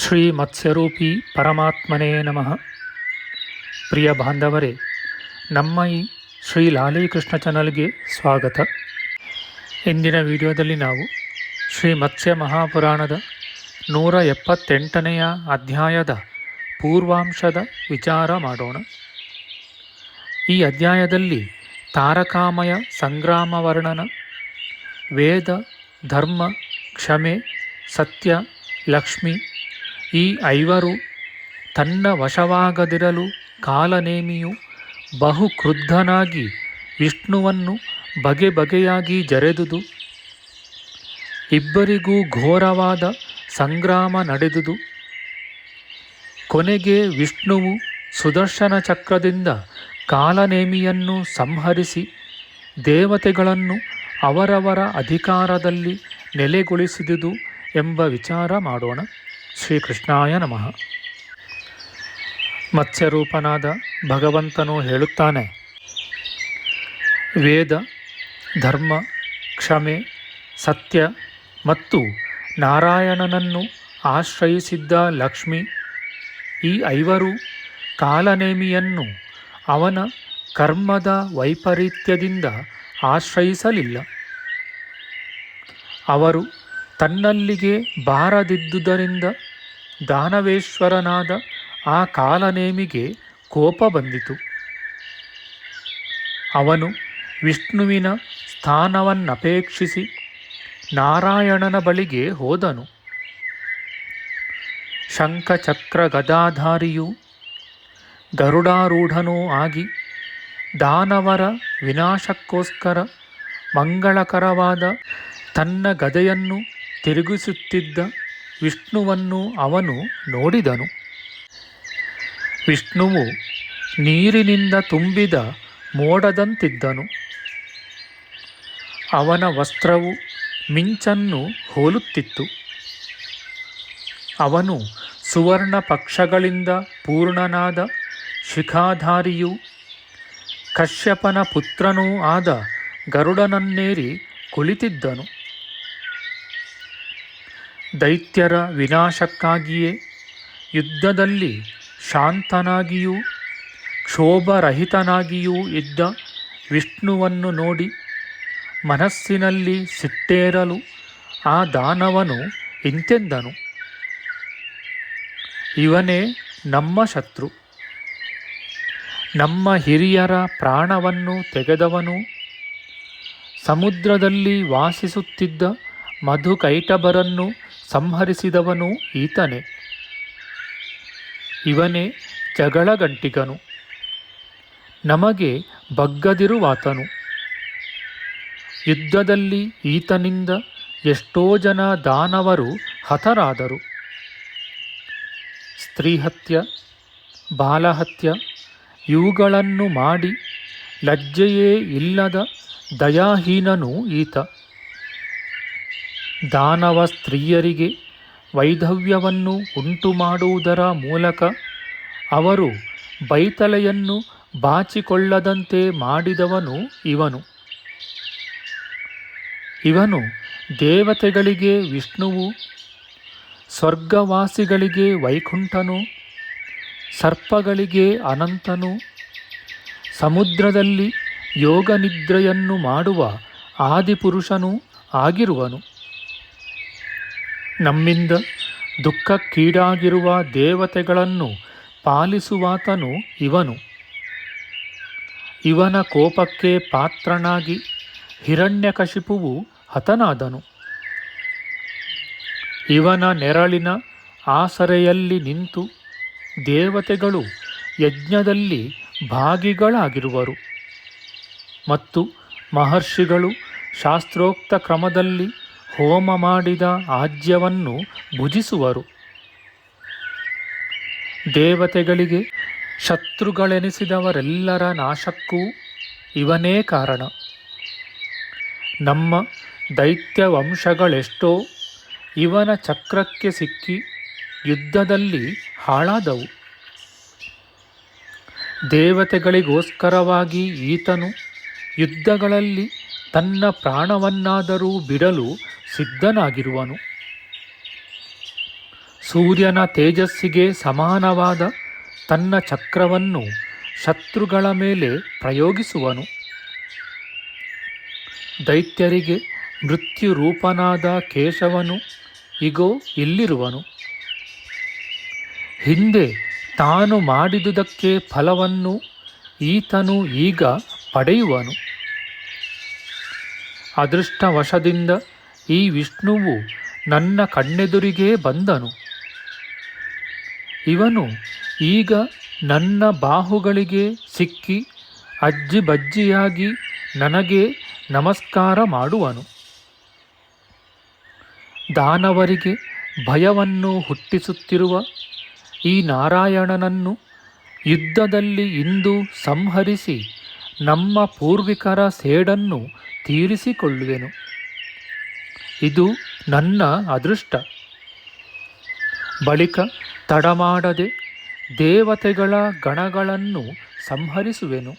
ಶ್ರೀ ಮತ್ಸ್ಯರೂಪಿ ಪರಮಾತ್ಮನೇ ನಮಃ. ಪ್ರಿಯ ಬಾಂಧವರೇ, ನಮ್ಮ ಈ ಶ್ರೀ ಲಾಲೀಕೃಷ್ಣ ಚಾನಲ್ಗೆ ಸ್ವಾಗತ. ಇಂದಿನ ವಿಡಿಯೋದಲ್ಲಿ ನಾವು ಶ್ರೀ ಮತ್ಸ್ಯ ಮಹಾಪುರಾಣದ ನೂರ ಎಪ್ಪತ್ತೆಂಟನೆಯ ಅಧ್ಯಾಯದ ಪೂರ್ವಾಂಶದ ವಿಚಾರ ಮಾಡೋಣ. ಈ ಅಧ್ಯಾಯದಲ್ಲಿ ತಾರಕಾಮಯ ಸಂಗ್ರಾಮ ವರ್ಣನ, ವೇದ, ಧರ್ಮ, ಕ್ಷಮೆ, ಸತ್ಯ, ಲಕ್ಷ್ಮಿ ಈ ಐವರು ತನ್ನ ವಶವಾಗದಿರಲು ಕಾಲನೇಮಿಯು ಬಹು ಕ್ರುದ್ಧನಾಗಿ ವಿಷ್ಣುವನ್ನು ಬಗೆ ಬಗೆಯಾಗಿ ಜರೆದುದು. ಇಬ್ಬರಿಗೂ ಘೋರವಾದ ಸಂಗ್ರಾಮ ನಡೆದುದು. ಕೊನೆಗೆ ವಿಷ್ಣುವು ಸುದರ್ಶನ ಚಕ್ರದಿಂದ ಕಾಲನೇಮಿಯನ್ನು ಸಂಹರಿಸಿ ದೇವತೆಗಳನ್ನು ಅವರವರ ಅಧಿಕಾರದಲ್ಲಿ ನೆಲೆಗೊಳಿಸಿದುದು ಎಂಬ ವಿಚಾರ ಮಾಡೋಣ. ಶ್ರೀಕೃಷ್ಣಾಯ ನಮಃ. ಮತ್ಸ್ಯರೂಪನಾದ ಭಗವಂತನು ಹೇಳುತ್ತಾನೆ, ವೇದ, ಧರ್ಮ, ಕ್ಷಮೆ, ಸತ್ಯ ಮತ್ತು ನಾರಾಯಣನನ್ನು ಆಶ್ರಯಿಸಿದ್ದ ಲಕ್ಷ್ಮಿ ಈ ಐವರು ಕಾಲನೇಮಿಯನ್ನು ಅವನ ಕರ್ಮದ ವೈಪರೀತ್ಯದಿಂದ ಆಶ್ರಯಿಸಲಿಲ್ಲ. ಅವರು ತನ್ನಲ್ಲಿಗೆ ಬಾರದಿದ್ದುದರಿಂದ ದಾನವೇಶ್ವರನಾದ ಆ ಕಾಲನೇಮಿಗೆ ಕೋಪ ಬಂದಿತು. ಅವನು ವಿಷ್ಣುವಿನ ಸ್ಥಾನವನ್ನಪೇಕ್ಷಿಸಿ ನಾರಾಯಣನ ಬಳಿಗೆ ಹೋದನು. ಶಂಖಚಕ್ರ ಗದಾಧಾರಿಯು ಗರುಡಾರೂಢನೂ ಆಗಿ ದಾನವರ ವಿನಾಶಕ್ಕೋಸ್ಕರ ಮಂಗಳಕರವಾದ ತನ್ನ ಗದೆಯನ್ನು ತಿರುಗಿಸುತ್ತಿದ್ದ ವಿಷ್ಣುವನ್ನು ಅವನು ನೋಡಿದನು. ವಿಷ್ಣುವು ನೀರಿನಿಂದ ತುಂಬಿದ ಮೋಡದಂತಿದ್ದನು. ಅವನ ವಸ್ತ್ರವು ಮಿಂಚನ್ನು ಹೋಲುತ್ತಿತ್ತು. ಅವನು ಸುವರ್ಣ ಪಕ್ಷಗಳಿಂದ ಪೂರ್ಣನಾದ ಶಿಖಾಧಾರಿಯು ಕಶ್ಯಪನ ಪುತ್ರನೂ ಆದ ಗರುಡನನ್ನೇರಿ ಕುಳಿತಿದ್ದನು. ದೈತ್ಯರ ವಿನಾಶಕ್ಕಾಗಿಯೇ ಯುದ್ಧದಲ್ಲಿ ಶಾಂತನಾಗಿಯೂ ಕ್ಷೋಭರಹಿತನಾಗಿಯೂ ಇದ್ದ ವಿಷ್ಣುವನ್ನು ನೋಡಿ ಮನಸ್ಸಿನಲ್ಲಿ ಸಿಟ್ಟೇರಲು ಆ ದಾನವನು ಇಂತೆಂದನು. ಇವನೇ ನಮ್ಮ ಶತ್ರು. ನಮ್ಮ ಹಿರಿಯರ ಪ್ರಾಣವನ್ನು ತೆಗೆದವನು. ಸಮುದ್ರದಲ್ಲಿ ವಾಸಿಸುತ್ತಿದ್ದ ಮಧುಕೈಟಬರನ್ನು ಸಂಹರಿಸಿದವನು ಈತನೇ. ಇವನೇ ಜಗಳಗಂಟಿಗನು. ನಮಗೆ ಬಗ್ಗದಿರುವಾತನು. ಯುದ್ಧದಲ್ಲಿ ಈತನಿಂದ ಎಷ್ಟೋ ಜನ ದಾನವರು ಹತರಾದರು. ಸ್ತ್ರೀಹತ್ಯ, ಬಾಲಹತ್ಯ, ಇವುಗಳನ್ನು ಮಾಡಿ ಲಜ್ಜೆಯೇ ಇಲ್ಲದ ದಯಾಹೀನನು ಈತ. ದಾನವ ಸ್ತ್ರೀಯರಿಗೆ ವೈಧವ್ಯವನ್ನು ಉಂಟು ಮಾಡುವುದರ ಮೂಲಕ ಅವರು ಬೈತಲೆಯನ್ನು ಬಾಚಿಕೊಳ್ಳದಂತೆ ಮಾಡಿದವನು ಇವನು. ಇವನು ದೇವತೆಗಳಿಗೆ ವಿಷ್ಣುವು, ಸ್ವರ್ಗವಾಸಿಗಳಿಗೆ ವೈಕುಂಠನು, ಸರ್ಪಗಳಿಗೆ ಅನಂತನು, ಸಮುದ್ರದಲ್ಲಿ ಯೋಗನಿದ್ರೆಯನ್ನು ಮಾಡುವ ಆದಿಪುರುಷನೂ ಆಗಿರುವನು. ನಮ್ಮಿಂದ ದುಃಖಕ್ಕೀಡಾಗಿರುವ ದೇವತೆಗಳನ್ನು ಪಾಲಿಸುವಾತನು ಇವನು. ಇವನ ಕೋಪಕ್ಕೆ ಪಾತ್ರನಾಗಿ ಹಿರಣ್ಯಕಶಿಪುವು ಹತನಾದನು. ಇವನ ನೆರಳಿನ ಆಸರೆಯಲ್ಲಿ ನಿಂತು ದೇವತೆಗಳು ಯಜ್ಞದಲ್ಲಿ ಭಾಗಿಗಳಾಗಿರುವರು. ಮತ್ತು ಮಹರ್ಷಿಗಳು ಶಾಸ್ತ್ರೋಕ್ತ ಕ್ರಮದಲ್ಲಿ ಹೋಮ ಮಾಡಿದ ಆಜ್ಯವನ್ನು ಭುಜಿಸುವರು. ದೇವತೆಗಳಿಗೆ ಶತ್ರುಗಳೆನಿಸಿದವರೆಲ್ಲರ ನಾಶಕ್ಕೂ ಇವನೇ ಕಾರಣ. ನಮ್ಮ ದೈತ್ಯ ವಂಶಗಳೆಷ್ಟೋ ಇವನ ಚಕ್ರಕ್ಕೆ ಸಿಕ್ಕಿ ಯುದ್ಧದಲ್ಲಿ ಹಾಳಾದವು. ದೇವತೆಗಳಿಗೋಸ್ಕರವಾಗಿ ಈತನು ಯುದ್ಧಗಳಲ್ಲಿ ತನ್ನ ಪ್ರಾಣವನ್ನಾದರೂ ಬಿಡಲು ಸಿದ್ಧನಾಗಿರುವನು. ಸೂರ್ಯನ ತೇಜಸ್ಸಿಗೆ ಸಮಾನವಾದ ತನ್ನ ಚಕ್ರವನ್ನು ಶತ್ರುಗಳ ಮೇಲೆ ಪ್ರಯೋಗಿಸುವನು. ದೈತ್ಯರಿಗೆ ಮೃತ್ಯು ರೂಪನಾದ ಕೇಶವನು, ಇಗೋ, ಇಲ್ಲಿರುವನು. ಹಿಂದೆ ತಾನು ಮಾಡಿದುದಕ್ಕೆ ಫಲವನ್ನು ಈತನು ಈಗ ಪಡೆಯುವನು. ಅದೃಷ್ಟವಶದಿಂದ ಈ ವಿಷ್ಣುವು ನನ್ನ ಕಣ್ಣೆದುರಿಗೆ ಬಂದನು. ಇವನು ಈಗ ನನ್ನ ಬಾಹುಗಳಿಗೆ ಸಿಕ್ಕಿ ಅಜ್ಜಿ ಬಜ್ಜಿಯಾಗಿ ನನಗೆ ನಮಸ್ಕಾರ ಮಾಡುವನು. ದಾನವರಿಗೆ ಭಯವನ್ನು ಹುಟ್ಟಿಸುತ್ತಿರುವ ಈ ನಾರಾಯಣನನ್ನು ಯುದ್ಧದಲ್ಲಿ ಇಂದು ಸಂಹರಿಸಿ ನಮ್ಮ ಪೂರ್ವಿಕರ ಸೇಡನ್ನು ತೀರಿಸಿಕೊಳ್ಳುವೆನು. ಇದು ನನ್ನ ಅದೃಷ್ಟ. ಬಳಿಕ ತಡಮಾಡದೆ ದೇವತೆಗಳ ಗಣಗಳನ್ನು ಸಂಹರಿಸುವೆನು.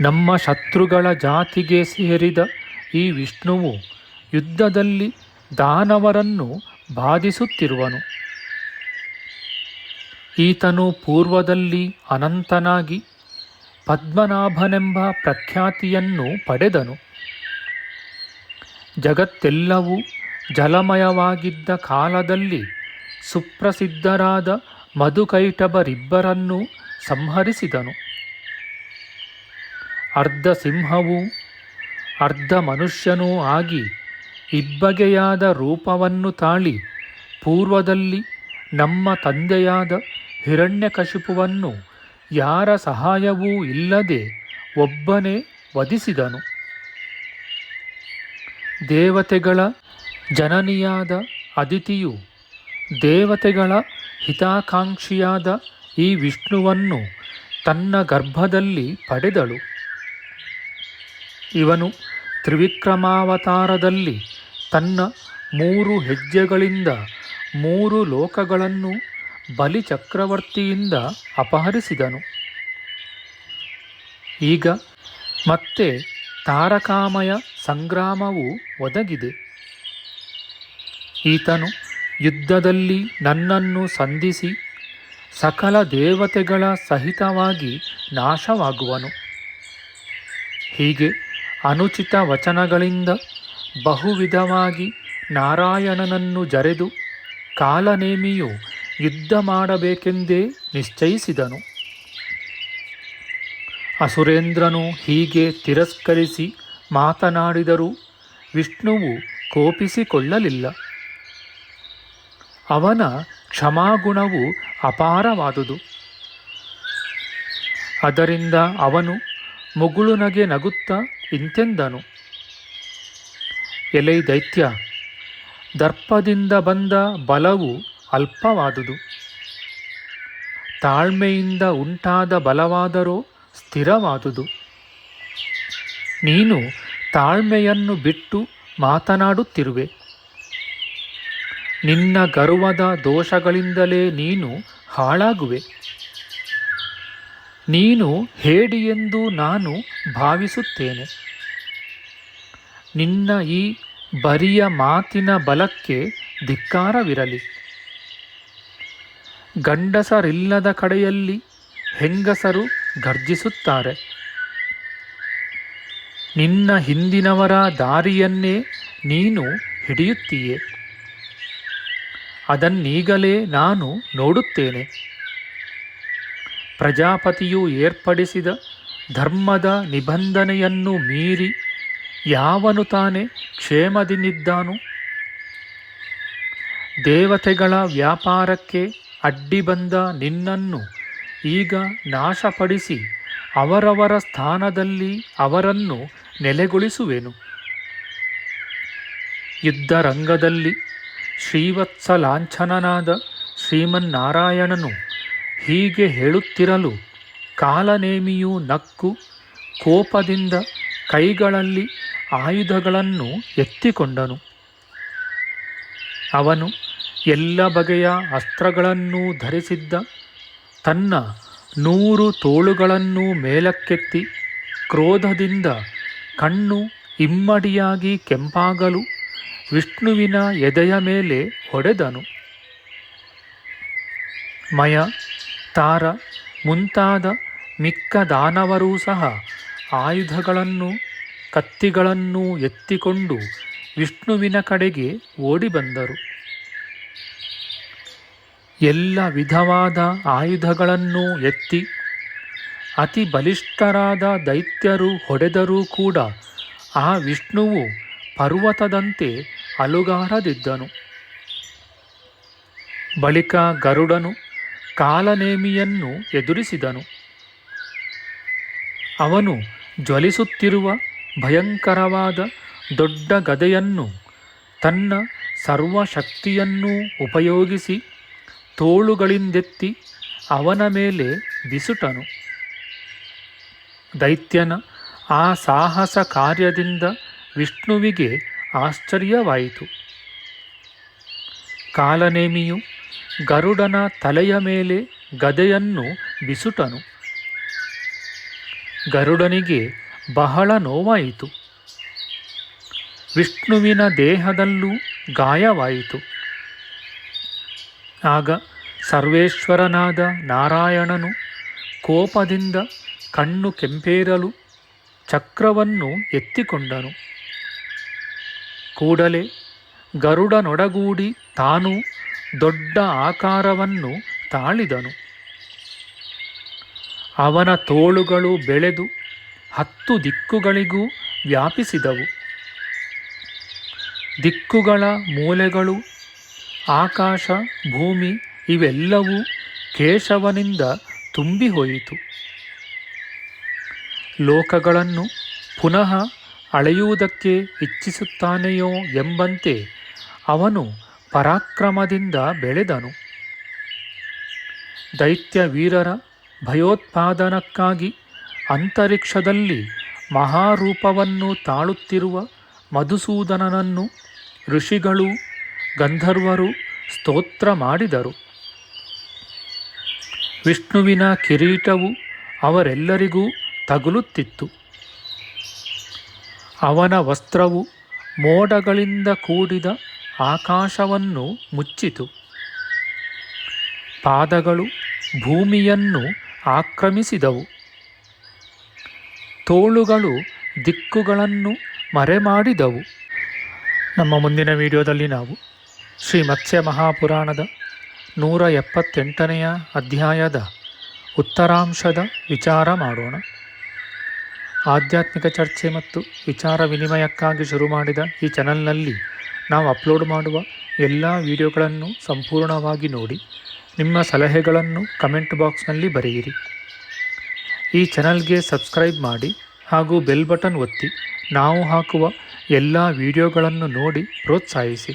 ನಮ್ಮ ಶತ್ರುಗಳ ಜಾತಿಗೆ ಸೇರಿದ ಈ ವಿಷ್ಣುವು ಯುದ್ಧದಲ್ಲಿ ದಾನವರನ್ನು ಬಾಧಿಸುತ್ತಿರುವನು. ಈತನು ಪೂರ್ವದಲ್ಲಿ ಅನಂತನಾಗಿ ಪದ್ಮನಾಭನೆಂಬ ಪ್ರಖ್ಯಾತಿಯನ್ನು ಪಡೆದನು. ಜಗತ್ತೆಲ್ಲವೂ ಜಲಮಯವಾಗಿದ್ದ ಕಾಲದಲ್ಲಿ ಸುಪ್ರಸಿದ್ಧರಾದ ಮಧುಕೈಟಬರಿಬ್ಬರನ್ನು ಸಂಹರಿಸಿದನು. ಅರ್ಧ ಸಿಂಹವೂ ಅರ್ಧ ಮನುಷ್ಯನೂ ಆಗಿ ಇಬ್ಬಗೆಯಾದ ರೂಪವನ್ನು ತಾಳಿ ಪೂರ್ವದಲ್ಲಿ ನಮ್ಮ ತಂದೆಯಾದ ಹಿರಣ್ಯಕಶಿಪುವನ್ನು ಯಾರ ಸಹಾಯವೂ ಇಲ್ಲದೆ ಒಬ್ಬನೇ ವಧಿಸಿದನು. ದೇವತೆಗಳ ಜನನಿಯಾದ ಅದಿತಿಯು ದೇವತೆಗಳ ಹಿತಾಕಾಂಕ್ಷಿಯಾದ ಈ ವಿಷ್ಣುವನ್ನು ತನ್ನ ಗರ್ಭದಲ್ಲಿ ಪಡೆದಳು. ಇವನು ತ್ರಿವಿಕ್ರಮಾವತಾರದಲ್ಲಿ ತನ್ನ ಮೂರು ಹೆಜ್ಜೆಗಳಿಂದ ಮೂರು ಲೋಕಗಳನ್ನು ಬಲಿಚಕ್ರವರ್ತಿಯಿಂದ ಅಪಹರಿಸಿದನು. ಈಗ ಮತ್ತೆ ತಾರಕಾಮಯ ಸಂಗ್ರಾಮವು ಒದಗಿದೆ. ಈತನು ಯುದ್ಧದಲ್ಲಿ ನನ್ನನ್ನು ಸಂಧಿಸಿ ಸಕಲ ದೇವತೆಗಳ ಸಹಿತವಾಗಿ ನಾಶವಾಗುವನು. ಹೀಗೆ ಅನುಚಿತ ವಚನಗಳಿಂದ ಬಹುವಿಧವಾಗಿ ನಾರಾಯಣನನ್ನು ಜರೆದು ಕಾಲನೇಮಿಯು ಯುದ್ಧ ಮಾಡಬೇಕೆಂದೇ ನಿಶ್ಚಯಿಸಿದನು. ಅಸುರೇಂದ್ರನು ಹೀಗೆ ತಿರಸ್ಕರಿಸಿ ಮಾತನಾಡಿದರೂ, ವಿಷ್ಣುವು ಕೋಪಿಸಿಕೊಳ್ಳಲಿಲ್ಲ. ಅವನ ಕ್ಷಮಾಗುಣವು ಅಪಾರವಾದುದು. ಅದರಿಂದ ಅವನು ಮುಗುಳುನಗೆ ನಗುತ್ತ ಇಂತೆಂದನು. ಎಲೈ ದೈತ್ಯ, ದರ್ಪದಿಂದ ಬಂದ ಬಲವು ಅಲ್ಪವಾದುದು. ತಾಳ್ಮೆಯಿಂದ ಉಂಟಾದ ಬಲವಾದರೋ ಸ್ಥಿರವಾದುದು. ನೀನು ತಾಳ್ಮೆಯನ್ನು ಬಿಟ್ಟು ಮಾತನಾಡುತ್ತಿರುವೆ. ನಿನ್ನ ಗರ್ವದ ದೋಷಗಳಿಂದಲೇ ನೀನು ಹಾಳಾಗುವೆ. ನೀನು ಹೇಡಿಯೆಂದು ನಾನು ಭಾವಿಸುತ್ತೇನೆ. ನಿನ್ನ ಈ ಬರಿಯ ಮಾತಿನ ಬಲಕ್ಕೆ ಧಿಕ್ಕಾರವಿರಲಿ. ಗಂಡಸರಿಲ್ಲದ ಕಡೆಯಲ್ಲಿ ಹೆಂಗಸರು ಗರ್ಜಿಸುತ್ತಾರೆ ನಿನ್ನ ಹಿಂದಿನವರ ದಾರಿಯನ್ನೇ ನೀನು ಹಿಡಿಯುತ್ತೀಯೆ. ಅದನ್ನೀಗಲೇ ನಾನು ನೋಡುತ್ತೇನೆ. ಪ್ರಜಾಪತಿಯು ಏರ್ಪಡಿಸಿದ ಧರ್ಮದ ನಿಬಂಧನೆಯನ್ನು ಮೀರಿ ಯಾವನು ತಾನೇ ಕ್ಷೇಮದಿಂದಿದ್ದಾನು? ದೇವತೆಗಳ ವ್ಯಾಪಾರಕ್ಕೆ ಅಡ್ಡಿ ಬಂದ ನಿನ್ನನ್ನು ಈಗ ನಾಶಪಡಿಸಿ ಅವರವರ ಸ್ಥಾನದಲ್ಲಿ ಅವರನ್ನು ನೆಲೆಗೊಳಿಸುವೆನು. ಯುದ್ಧರಂಗದಲ್ಲಿ ಶ್ರೀವತ್ಸ ಲಾಂಛನನಾದ ಶ್ರೀಮನ್ನಾರಾಯಣನು ಹೀಗೆ ಹೇಳುತ್ತಿರಲು ಕಾಲನೇಮಿಯು ನಕ್ಕು ಕೋಪದಿಂದ ಕೈಗಳಲ್ಲಿ ಆಯುಧಗಳನ್ನು ಎತ್ತಿಕೊಂಡನು. ಅವನು ಎಲ್ಲ ಬಗೆಯ ಅಸ್ತ್ರಗಳನ್ನೂ ಧರಿಸಿದ್ದ ತನ್ನ ನೂರು ತೋಳುಗಳನ್ನು ಮೇಲಕ್ಕೆತ್ತಿ ಕ್ರೋಧದಿಂದ ಕಣ್ಣು ಇಮ್ಮಡಿಯಾಗಿ ಕೆಂಪಾಗಲು ವಿಷ್ಣುವಿನ ಎದೆಯ ಮೇಲೆ ಹೊಡೆದನು. ಮಯ, ತಾರ ಮುಂತಾದ ಮಿಕ್ಕ ದಾನವರೂ ಸಹ ಆಯುಧಗಳನ್ನು ಕತ್ತಿಗಳನ್ನು ಎತ್ತಿಕೊಂಡು ವಿಷ್ಣುವಿನ ಕಡೆಗೆ ಓಡಿ ಬಂದರು ಎಲ್ಲ ವಿಧವಾದ ಆಯುಧಗಳನ್ನು ಎತ್ತಿ ಅತಿ ಬಲಿಷ್ಠರಾದ ದೈತ್ಯರು ಹೊಡೆದರೂ ಕೂಡ ಆ ವಿಷ್ಣುವು ಪರ್ವತದಂತೆ ಅಲುಗಾರದಿದ್ದನು. ಬಳಿಕ ಗರುಡನು ಕಾಲನೇಮಿಯನ್ನು ಎದುರಿಸಿದನು. ಅವನು ಜ್ವಲಿಸುತ್ತಿರುವ ಭಯಂಕರವಾದ ದೊಡ್ಡ ಗದೆಯನ್ನು ತನ್ನ ಸರ್ವಶಕ್ತಿಯನ್ನೂ ಉಪಯೋಗಿಸಿ ತೋಳುಗಳಿಂದೆತ್ತಿ ಅವನ ಮೇಲೆ ಬಿಸುಟನು. ದೈತ್ಯನ ಆ ಸಾಹಸ ಕಾರ್ಯದಿಂದ ವಿಷ್ಣುವಿಗೆ ಆಶ್ಚರ್ಯವಾಯಿತು. ಕಾಲನೇಮಿಯು ಗರುಡನ ತಲೆಯ ಮೇಲೆ ಗದೆಯನ್ನು ಬಿಸುಟನು. ಗರುಡನಿಗೆ ಬಹಳ ನೋವಾಯಿತು. ವಿಷ್ಣುವಿನ ದೇಹದಲ್ಲೂ ಗಾಯವಾಯಿತು. ಆಗ ಸರ್ವೇಶ್ವರನಾದ ನಾರಾಯಣನು ಕೋಪದಿಂದ ಕಣ್ಣು ಕೆಂಪೇರಲು ಚಕ್ರವನ್ನು ಎತ್ತಿಕೊಂಡನು. ಕೂಡಲೇ ಗರುಡನೊಡಗೂಡಿ ತಾನು ದೊಡ್ಡ ಆಕಾರವನ್ನು ತಾಳಿದನು. ಅವನ ತೋಳುಗಳು ಬೆಳೆದು ಹತ್ತು ದಿಕ್ಕುಗಳಿಗೂ ವ್ಯಾಪಿಸಿದವು. ದಿಕ್ಕುಗಳ ಮೂಲೆಗಳು ಆಕಾಶ, ಭೂಮಿ ಇವೆಲ್ಲವೂ ಕೇಶವನಿಂದ ತುಂಬಿ ಹೋಯಿತು ಲೋಕಗಳನ್ನು ಪುನಃ ಅಳೆಯುವುದಕ್ಕೆ ಇಚ್ಛಿಸುತ್ತಾನೆಯೋ ಎಂಬಂತೆ ಅವನು ಪರಾಕ್ರಮದಿಂದ ಬೆಳೆದನು. ದೈತ್ಯ ವೀರರ ಭಯೋತ್ಪಾದನಕ್ಕಾಗಿ ಅಂತರಿಕ್ಷದಲ್ಲಿ ಮಹಾರೂಪವನ್ನು ತಾಳುತ್ತಿರುವ ಮಧುಸೂದನನನ್ನು ಋಷಿಗಳು ಗಂಧರ್ವರು ಸ್ತೋತ್ರ ಮಾಡಿದರು. ವಿಷ್ಣುವಿನ ಕಿರೀಟವು ಅವರೆಲ್ಲರಿಗೂ ತಗುಲುತ್ತಿತ್ತು. ಅವನ ವಸ್ತ್ರವು ಮೋಡಗಳಿಂದ ಕೂಡಿದ ಆಕಾಶವನ್ನು ಮುಚ್ಚಿತು. ಪಾದಗಳು ಭೂಮಿಯನ್ನು ಆಕ್ರಮಿಸಿದವು. ತೋಳುಗಳು ದಿಕ್ಕುಗಳನ್ನು ಮರೆಮಾಡಿದವು. ನಮ್ಮ ಮುಂದಿನ ವಿಡಿಯೋದಲ್ಲಿ ನಾವು ಶ್ರೀ ಮತ್ಸ್ಯ ಮಹಾಪುರಾಣದ ನೂರ ಎಪ್ಪತ್ತೆಂಟನೆಯ ಅಧ್ಯಾಯದ ಉತ್ತರಾಂಶದ ವಿಚಾರ ಮಾಡೋಣ. ಆಧ್ಯಾತ್ಮಿಕ ಚರ್ಚೆ ಮತ್ತು ವಿಚಾರ ವಿನಿಮಯಕ್ಕಾಗಿ ಶುರು ಮಾಡಿದ ಈ ಚಾನಲ್ನಲ್ಲಿ ನಾವು ಅಪ್ಲೋಡ್ ಮಾಡುವ ಎಲ್ಲ ವಿಡಿಯೋಗಳನ್ನು ಸಂಪೂರ್ಣವಾಗಿ ನೋಡಿ, ನಿಮ್ಮ ಸಲಹೆಗಳನ್ನು ಕಮೆಂಟ್ ಬಾಕ್ಸ್ನಲ್ಲಿ ಬರೆಯಿರಿ. ಈ ಚಾನಲ್ಗೆ ಸಬ್ಸ್ಕ್ರೈಬ್ ಮಾಡಿ ಹಾಗೂ ಬೆಲ್ ಬಟನ್ ಒತ್ತಿ, ನಾವು ಹಾಕುವ ಎಲ್ಲ ವಿಡಿಯೋಗಳನ್ನು ನೋಡಿ ಪ್ರೋತ್ಸಾಹಿಸಿ.